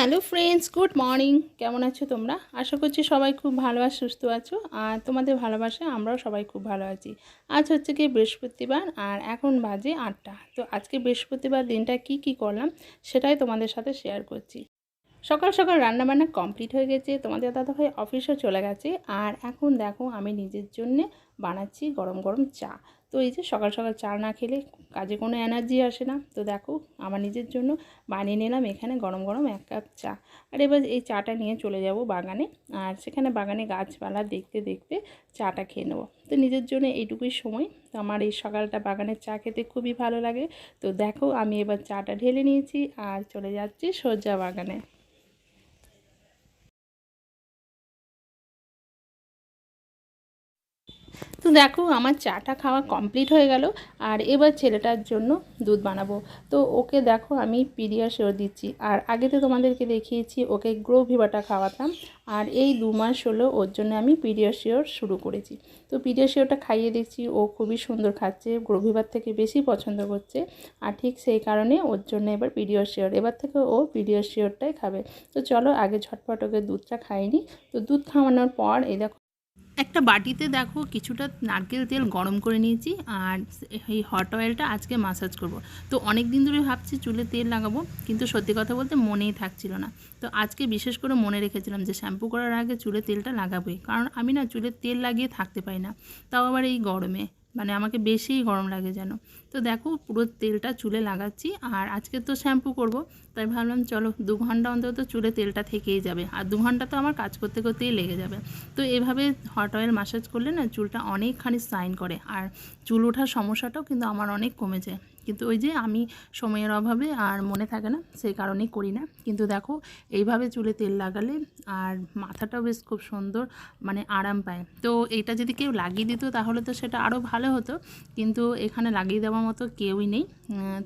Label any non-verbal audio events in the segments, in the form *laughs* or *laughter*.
Hello friends good morning কেমন আছো তোমরা? আশা করছি সবাই খুব ভালো আর সুস্থ আছো। আর তোমাদের ভালোবাসে আমরাও সবাই খুব ভালো আছি। আজ হচ্ছে কি বৃহস্পতিবার, আর এখন বাজে আটটা। তো আজকে বৃহস্পতিবার দিনটা কি কি করলাম, সেটাই তোমাদের সাথে শেয়ার করছি। সকাল সকাল রান্নাবান্না কমপ্লিট হয়ে গেছে, তোমাদের দাদাভাই অফিসও চলে গেছে, আর এখন দেখো আমি নিজের জন্যে বানাচ্ছি গরম গরম চা। তো এই যে সকাল সকাল চা না খেলে কাজে কোনো এনার্জি আসে না। তো দেখো আমার নিজের জন্য বানিয়ে নিলাম এখানে গরম গরম এক কাপ চা। আর এবার এই চাটা নিয়ে চলে যাব বাগানে, আর সেখানে বাগানে গাছপালা দেখতে দেখতে চাটা খেয়ে নেব। তো নিজের জন্য এইটুকুই সময়। তো আমার এই সকালটা বাগানের চা খেতে খুবই ভালো লাগে। তো দেখো আমি এবার চাটা ঢেলে নিয়েছি, আর চলে যাচ্ছি সজ্জা বাগানে। তো দেখো, আমার চাটা খাওয়া কমপ্লিট হয়ে গেল, আর এবার ছেলেটার জন্য দুধ বানাবো। তো ওকে দেখো, আমি পিডিয়াশিওর দিচ্ছি। আর আগে তো তোমাদেরকে দেখিয়েছি, ওকে গ্রো ভিভাটা খাওয়াতাম, আর এই দু মাস হলো ওর জন্য আমি পিডিয়াশিওর শুরু করেছি। তো পিডিয়াশিওরটা খাইয়ে দেখছি, ও খুবই সুন্দর খাচ্ছে, গ্রো ভিভার থেকে বেশি পছন্দ করছে, আর ঠিক সেই কারণে ওর জন্য এবার পিডিয়াশিওর এবার থেকে ও পিডিয়াশিওরটাই খাবে। তো চলো, আগে ঝটপট ওকে দুধটা খাইনি তো দুধ খাওয়ানোর পর, এই দেখো একটা বাটিতে দেখো কিছুটা নারকেল তেল গরম করে নিয়েছি আর এই হট অয়েলটা আজকে মাসাজ করব। তো অনেক দিন ধরে ভাবছি চুলে তেল লাগাবো, কিন্তু সত্যি কথা বলতে মনেই থাকছিল না। তো আজকে বিশেষ করে মনে রেখেছিলাম যে শ্যাম্পু করার আগে চুলে তেলটা লাগাবোই, কারণ আমি না চুলে তেল লাগিয়ে থাকতে পারি না। তাও আবার এই গরমে। মানে আমাকে বেশিই গরম লাগে যেন। তো দেখো, পুরো তেলটা চুলে লাগাচ্ছি আর আজকে তো শ্যাম্পু করব, তাই ভাবলাম চলো দু ঘণ্টা অন্তত চুলে তেলটা থেকেই যাবে। আর দু ঘণ্টা তো আমার কাজ করতে করতেই লেগে যাবে। তো এভাবে হট অয়েল মাসাজ করলে না চুলটা অনেকখানি সাইন করে। আর চুল ওঠার সমস্যাটাও কিন্তু আমার অনেক কমেছে। কিন্তু ওই যে আমি সময়ের অভাবে আর মনে থাকে না, সেই কারণেই করি না। কিন্তু দেখো, এইভাবে চুলে তেল লাগালে আর মাথাটাও বেশ খুব সুন্দর মানে আরাম পায়। তো এইটা যদি কেউ লাগিয়ে দিত তাহলে তো সেটা আরও ভালো হতো, কিন্তু এখানে লাগিয়ে দেওয়ার মতো কেউই নেই।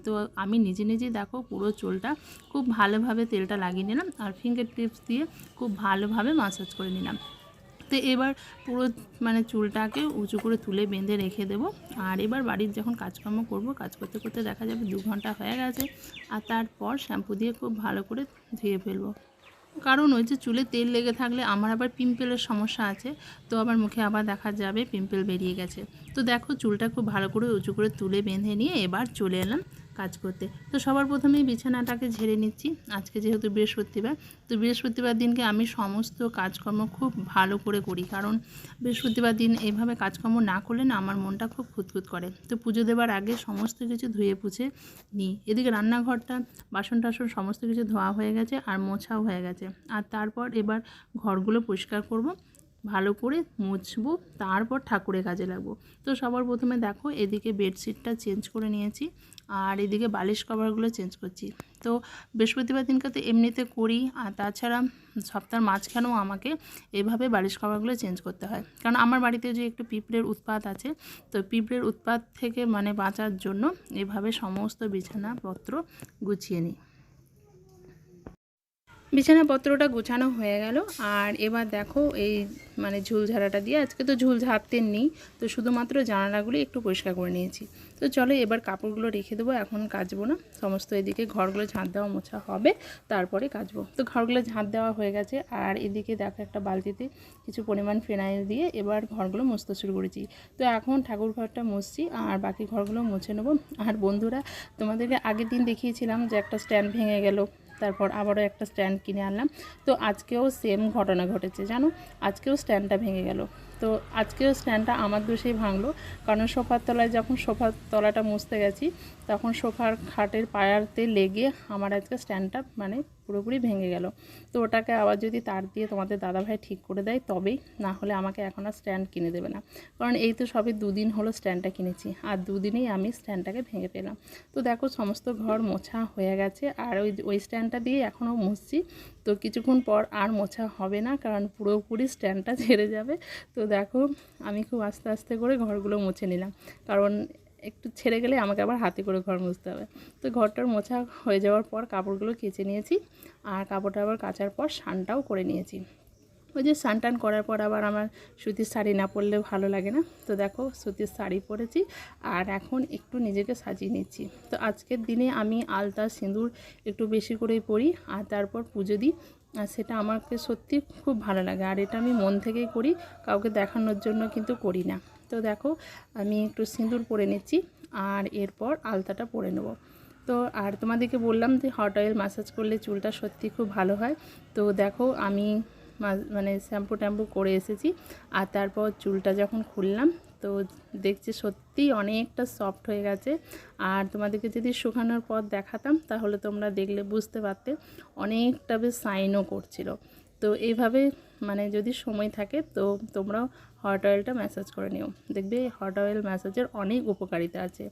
তো আমি নিজে নিজেই দেখো পুরো চুলটা খুব ভালোভাবে তেলটা লাগিয়ে নিলাম আর ফিঙ্গার টিপস দিয়ে খুব ভালোভাবে মাসাজ করে নিলাম। তো এবার পুরো মানে চুলটাকে উঁচু করে তুলে বেঁধে রেখে দেবো। আর এবার বাড়ির যখন কাজকর্ম করব, কাজ করতে করতে দেখা যাবে দু ঘণ্টা হয়ে গেছে। আর তারপর শ্যাম্পু দিয়ে খুব ভালো করে ধুয়ে ফেলব। কারণ ওই যে চুলে তেল লেগে থাকলে আমার আবার পিম্পেলের সমস্যা আছে, তো আবার মুখে আবার দেখা যাবে পিম্পেল বেরিয়ে গেছে। তো দেখো চুলটা খুব ভালো করে উঁচু করে তুলে বেঁধে নিয়ে এবার চলে এলাম কাজ করতে। তো সবার প্রথমেই বিছানাটাকে ঝেড়ে নিচ্ছি। আজকে যেহেতু বৃহস্পতিবার, তো বৃহস্পতিবার দিনকে আমি সমস্ত কাজকর্ম খুব ভালো করে করি। কারণ বৃহস্পতিবার দিন এইভাবে কাজকর্ম না করলে না আমার মনটা খুব খুঁতখুত করে। তো পুজো দেওয়ার আগে সমস্ত কিছু ধুয়ে পুছে নিই। এদিকে রান্নাঘরটা বাসন টাসন সমস্ত কিছু ধোয়া হয়ে গেছে আর মোছাও হয়ে গেছে। আর তারপর এবার ঘরগুলো পরিষ্কার করব। ভালো করে মুছবো, তারপর ঠাকুরের কাজে লাগবো। তো সবার প্রথমে দেখো, এদিকে বেডশিটটা চেঞ্জ করে নিয়েছি আর এদিকে বালিশ কভারগুলো চেঞ্জ করছি। তো বৃহস্পতিবার দিনকে তো এমনিতে করি, আর তাছাড়া সপ্তাহের মাঝখানেও আমাকে এভাবে বালিশ কভারগুলো চেঞ্জ করতে হয়। কারণ আমার বাড়িতে যে একটু পিঁপড়ের উৎপাত আছে, তো পিঁপড়ের উৎপাত থেকে মানে বাঁচার জন্য এভাবে সমস্ত বিছানাপত্র গুছিয়ে নিই। বিছানাপত্রটা গোছানো হয়ে গেল। আর এবার দেখো এই মানে ঝুল ঝাড়াটা দিয়ে, আজকে তো ঝুল ঝাড়তে নেই, তো শুধুমাত্র জানালাগুলি একটু পরিষ্কার করে নিয়েছি। তো চলো এবার কাপড়গুলো রেখে দেবো, এখন কাচবো না। সমস্ত এদিকে ঘরগুলো ঝাঁট দেওয়া মোছা হবে, তারপরে কাচবো। তো ঘরগুলো ঝাঁট দেওয়া হয়ে গেছে, আর এদিকে দেখো একটা বালতিতে কিছু পরিমাণ ফেনাইল দিয়ে এবার ঘরগুলো মুছতে শুরু করেছি। তো এখন ঠাকুর ঘরটা মুছছি, আর বাকি ঘরগুলো মুছে নেব। আর বন্ধুরা, তোমাদেরকে আগের দিন দেখিয়েছিলাম যে একটা স্ট্যান্ড ভেঙে গেল। তারপর আবারও একটা স্ট্যান্ড কিনে আনলাম। তো আজকেও সেম ঘটনা ঘটেছে, জানো? আজকেও স্ট্যান্ডটা ভেঙে গেল। তো আজকেও স্ট্যান্ডটা আমার দোষেই ভাঙলো, কারণ সোফার তলায় যখন সোফার তলাটা মুছতে গেছি, তখন সোফার খাটের পায়ারতে লেগে আমার আজকে স্ট্যান্ডটা মানে পুরোপুরি ভেঙে গেল। তো ওটাকে আবার যদি তার দিয়ে তোমাদের দাদাভাই ঠিক করে দেয়, তবেই না হলে আমাকে এখন আর স্ট্যান্ড কিনে দেবে না। কারণ এই তো সবই দুদিন হলো স্ট্যান্ডটা কিনেছি, আর দুদিনেই আমি স্ট্যান্ডটাকে ভেঙে পেলাম তো দেখো সমস্ত ঘর মোছা হয়ে গেছে, আর ওই ওই স্ট্যান্ডটা দিয়ে এখনও মুছছি। তো কিছুক্ষণ পর আর মোছা হবে না, কারণ পুরোপুরি স্ট্যান্ডটা ছেড়ে যাবে। তো দেখো আমি খুব আস্তে আস্তে করে ঘরগুলো মুছে নিলাম। কারণ একটু ছেড়ে গেলে আমাকে আবার হাতে করে ঘর মুছতে হবে। তো ঘরটার মোছা হয়ে যাওয়ার পর কাপড়গুলো কেচে নিয়েছি আর কাপড়টা আবার কাচার পর স্নানটাও করে নিয়েছি। ওই যে স্নান টান করার পর আবার আমার সুতির শাড়ি না পরলে ভালো লাগে না। তো দেখো সুতির শাড়ি পরেছি আর এখন একটু নিজেকে সাজিয়ে নিচ্ছি। তো আজকের দিনে আমি আলতা, সিঁদুর একটু বেশি করেই পরি আর তারপর পুজো দিই। আর সেটা আমাকে সত্যি খুব ভালো লাগে আর এটা আমি মন থেকেই করি, কাউকে দেখানোর জন্য কিন্তু করি না। তো দেখো, আমি একটু সিঁদুর পরে নিচ্ছি আর এরপর আলতাটা পরে নেব। তো আর তোমাদেরকে বললাম যে হট অয়েল ম্যাসাজ করলে চুলটা সত্যি খুব ভালো হয়। তো দেখো, আমি মানে শ্যাম্পু ট্যাম্পু করে এসেছি আর তারপর চুলটা যখন খুললাম, তো দেখছি সত্যিই অনেকটা সফট হয়ে গেছে। আর তোমাদেরকে যদি শুকানোর পর দেখাতাম, তাহলে তোমরা দেখলে বুঝতে পারতে, অনেকটা বেশ সাইনও করছিল। তো এইভাবে মানে যদি সময় থাকে তো তোমরাও হট অয়েলটা ম্যাসাজ করে নিও। দেখবে হট অয়েল ম্যাসাজের অনেক উপকারিতা আছে।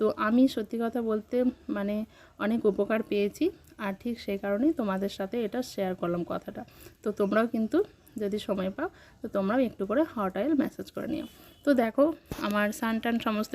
তো আমি সত্যি কথা বলতে মানে অনেক উপকার পেয়েছি আর ঠিক সেই কারণেই তোমাদের সাথে এটা শেয়ার করলাম কথাটা। তো তোমরাও কিন্তু যদি সময় পাও তো তোমরাও একটু করে হট অয়েল ম্যাসাজ করে নিও। তো দেখো, আমার সানটান সমস্ত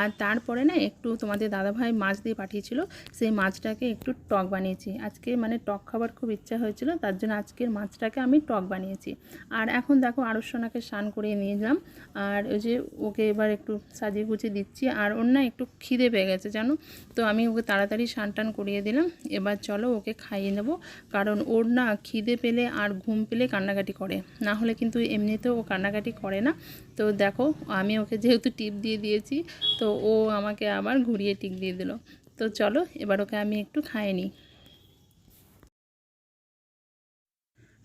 আর তারপরে না একটু তোমাদের দাদাভাই মাছ দিয়ে পাঠিয়েছিল, সেই মাছটাকে একটু টক বানিয়েছি। আজকে মানে টক খাবার খুব ইচ্ছা হয়েছিল, তার জন্য আজকের মাছটাকে আমি টক বানিয়েছি। আর এখন দেখো আরুষনাকে স্নান করিয়ে নিয়ে গেলাম আর ওই যে ওকে এবার একটু সাজিয়ে গুছিয়ে দিচ্ছি, আর ওর না একটু খিদে পেয়ে গেছে জানো? তো আমি ওকে তাড়াতাড়ি স্নান টান করিয়ে দিলাম, এবার চলো ওকে খাইয়ে নেব, কারণ ওর না খিদে পেলে আর ঘুম পেলে কান্নাকাটি করে। না হলে কিন্তু এমনিতেও ও কান্নাকাটি করে না তো দেখো, আমি ওকে যেহেতু টিপ দিয়ে দিয়েছি, তো ও আমাকে আবার ঘুরিয়ে টিপ দিয়ে দিল। তো চলো, এবার ওকে আমি একটু খাইয়ে নিই।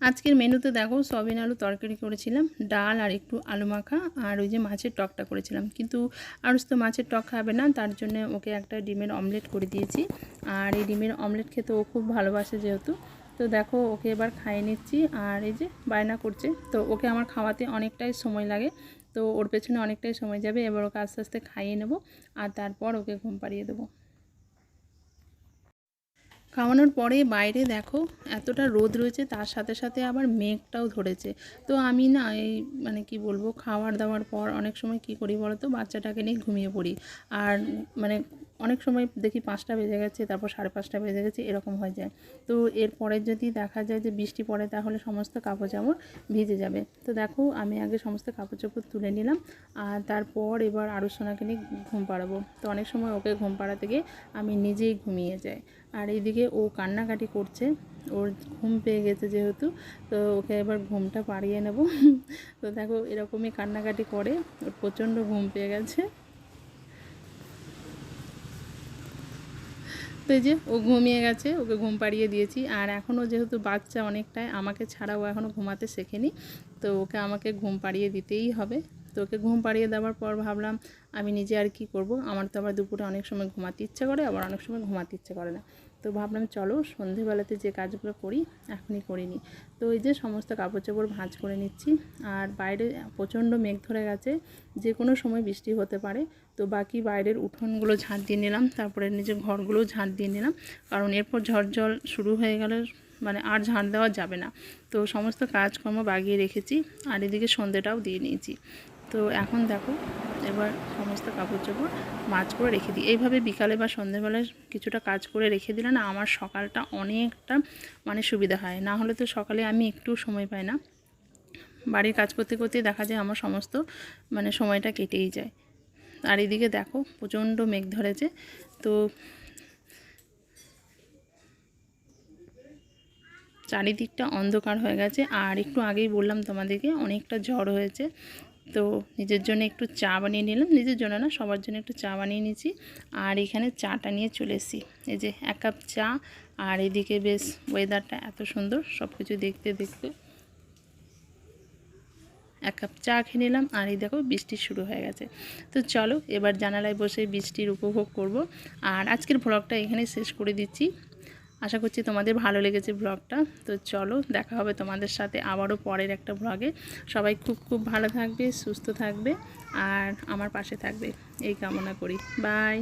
আজকের মেনুতে দেখো সবিন আলু তরকারি করেছিলাম, ডাল আর একটু আলু মাখা, আর ওই যে মাছের টকটা করেছিলাম। কিন্তু আরুষ তো মাছের টক খাবে না, তার জন্য ওকে একটা ডিমের অমলেট করে দিয়েছি। আর এই ডিমের অমলেট খেতে ও খুব ভালোবাসে যেহেতু। তো দেখো, ওকে এবার খাইয়ে নিচ্ছি, আর এই যে বায়না করছে, তো ওকে আমার খাওয়াতে অনেকটাই সময় লাগে। তো ওর পেছনে অনেকটাই সময় যাবে, এবার ওকে আস্তে আস্তে খাইয়ে নেব আর তারপর ওকে ঘুম পাড়িয়ে দেবো। খাওয়ানোর পরে বাইরে দেখো এতটা রোদ রয়েছে, তার সাথে সাথে আবার মেঘটাও ধরেছে। তো আমি না এই মানে কি বলব, খাওয়ার দাওয়ার পর অনেক সময় কি করি বলো তো বাচ্চাটাকে নিয়ে ঘুমিয়ে পড়ি। আর মানে অনেক সময় দেখি পাঁচটা বেজে গেছে, তারপর সাড়ে পাঁচটা বেজে গেছে, এরকম হয়ে যায়। তো এরপরে যদি দেখা যায় যে বৃষ্টি পড়ে, তাহলে সমস্ত কাপড় জামড় ভিজে যাবে। তো দেখো আমি আগে সমস্ত কাপড় চোপড় তুলে নিলাম, আর তারপর এবার আরও সোনাকে নিয়ে ঘুম পাড়াবো। তো অনেক সময় ওকে ঘুম পাড়াতে গিয়ে আমি নিজেই ঘুমিয়ে যাই। আর এইদিকে ও কান্নাকাটি করছে। ওর ঘুম পেয়ে গেছে যেহেতু, তো ওকে এবার ঘুমটা পাড়িয়ে নেব। *laughs* তো দেখো এরকমই কান্নাকাটি করে, ওর প্রচণ্ড ঘুম পেয়ে গেছে। তো এই যে ও ঘুমিয়ে গেছে, ওকে ঘুম পাড়িয়ে দিয়েছি। আর এখনও যেহেতু বাচ্চা অনেকটাই, আমাকে ছাড়াও এখনও ঘুমাতে শেখেনি, তো ওকে আমাকে ঘুম পাড়িয়ে দিতেই হবে। তো ওকে ঘুম পাড়িয়ে দেওয়ার পর ভাবলাম, আমি নিজে আর কি করব? আমার তো আবার দুপুরে অনেক সময় ঘুমাতে ইচ্ছে করে, আবার অনেক সময় ঘুমাতে ইচ্ছে করে না। তো ভাবলাম, চলো সন্ধেবেলাতে যে কাজগুলো করি, এখনই করিনি তো এই যে সমস্ত কাপড় চোপড় ভাঁজ করে নিচ্ছি। আর বাইরে প্রচণ্ড মেঘ ধরে গেছে, যে কোনো সময় বৃষ্টি হতে পারে। তো বাকি বাইরের উঠোনগুলো ঝাঁট দিয়ে নিলাম, তারপরে নিজের ঘরগুলো ঝাঁট দিয়ে নিলাম। কারণ এরপর ঝড় জল শুরু হয়ে গেলে মানে আর ঝাঁট দেওয়া যাবে না। তো সমস্ত কাজকর্ম বাগিয়ে রেখেছি, আর এদিকে সন্ধেটাও দিয়ে নিয়েছি। তো এখন দেখো, এবার সমস্ত কাপড় চোপড় মাছ করে রেখে দিই। এইভাবে বিকালে বা সন্ধ্যেবেলায় কিছুটা কাজ করে রেখে দিলে না আমার সকালটা অনেকটা মানে সুবিধা হয়। না হলে তো সকালে আমি একটু সময় পাই না। বাড়ির কাজ করতে করতে দেখা যায় আমার সমস্ত মানে সময়টা কেটেই যায়। আর এদিকে দেখো, প্রচণ্ড মেঘ ধরেছে। তো চারিদিকটা অন্ধকার হয়ে গেছে। আর একটু আগেই বললাম তোমাদেরকে, অনেকটা ঝড় হয়েছে। তো নিজের জন্য একটু চা বানিয়ে নিলাম। নিজের জন্য না, সবার জন্য একটু চা বানিয়ে নিয়েছি। আর এখানে চাটা নিয়ে চলে এসেছি। এই যে এক কাপ চা, আর এদিকে বেশ ওয়েদারটা এত সুন্দর সব কিছু দেখতে দেখতে। এক কাপ চা খেয়ে নিলাম, আর এই দেখো বৃষ্টি শুরু হয়ে গেছে। তো চলো, এবার জানালায় বসে বৃষ্টির উপভোগ করব। আর আজকের ভ্লগটা এখানে শেষ করে দিচ্ছি। আশা করছি তোমাদের ভালো লেগেছে ব্লগটা। তো চলো, দেখা হবে তোমাদের সাথে আবারও পরের একটা ব্লগে। সবাই খুব খুব ভালো থাকবে, সুস্থ থাকবে, আর আমার পাশে থাকবে। এই কামনা করি। বাই